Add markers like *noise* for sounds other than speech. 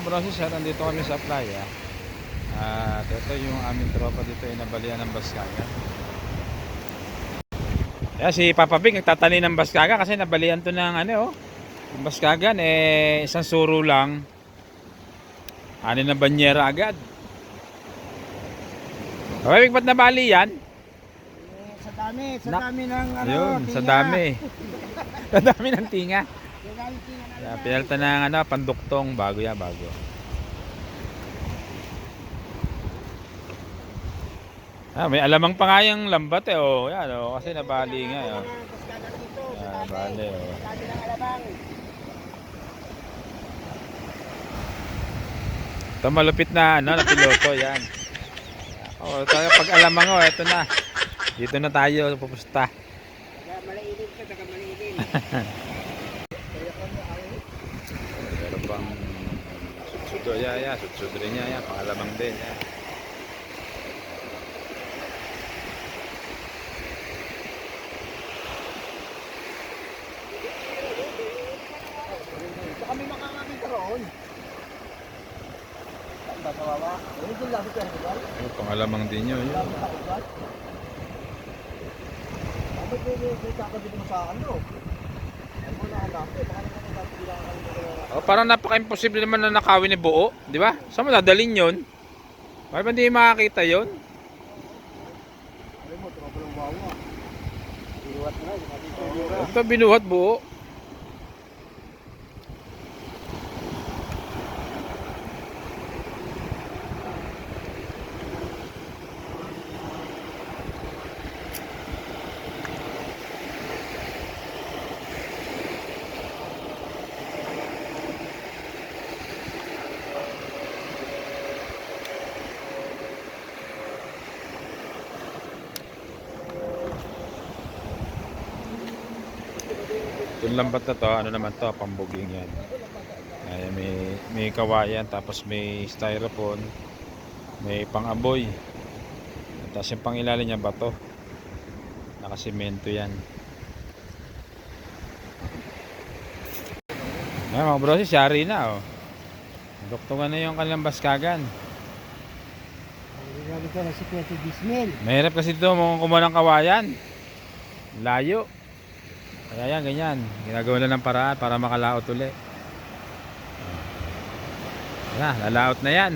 Mga brosis, ah, nandito kami sa playa. At ito yung aming tropa dito ay nabalian ng Baskaga. Kaya si Papa Big nagtatali ng Baskaga kasi nabalian to ng ano oh. Ang Baskagan eh isang suro lang. Ano na banyera agad. Big ba't nabali yan? Eh, sa dami, sa Na- dami ng ano, Ayun, sa tinga. dami. *laughs* sa dami ng tinga. Sa dami tinga na Yeah, ng ano, panduktong bago yan, bago. Ah, may alamang pa nga yung lambat eh, oh. Yan, oh, kasi nabali nga, oh. Mga kaskada dito, sa Ah, dami. bale, oh. Sa dami ng alabang. Ito malupit na, ano, na piloto, yan. Oh, tayo pag alamang, oh, eto na. Dito na tayo, pupusta. Kaya malailin ka, taga malailin. Meron pang sudsudo, yeah, yeah, sudsudo rin niya, yeah, pangalamang din, yeah. Ito kami makakakita roon. Saan ba kawawa? Eh, doon lang sa Rizal. Oh, pangalamang din yun, yun. Oh, parang napaka-imposible naman na nakawin ni buo, di ba? Saan mo dadalhin yun? Bakit ba hindi makakita yun? Ito binuhat buo. Yung lambat na to, ano naman to, pambuging yan. Ay, may, may kawayan, tapos may styrofoam, may pang-aboy. Tapos yung pangilalim niya bato. Nakasimento yan. Ayan mga bro, si Shari na oh. Duktungan na yung kanilang baskagan. Mahirap kasi dito mga kumuha ng kawayan. Layo. Kaya yan, ganyan. Ginagawa na ng paraan para makalaot uli. Yan, lalaot na yan.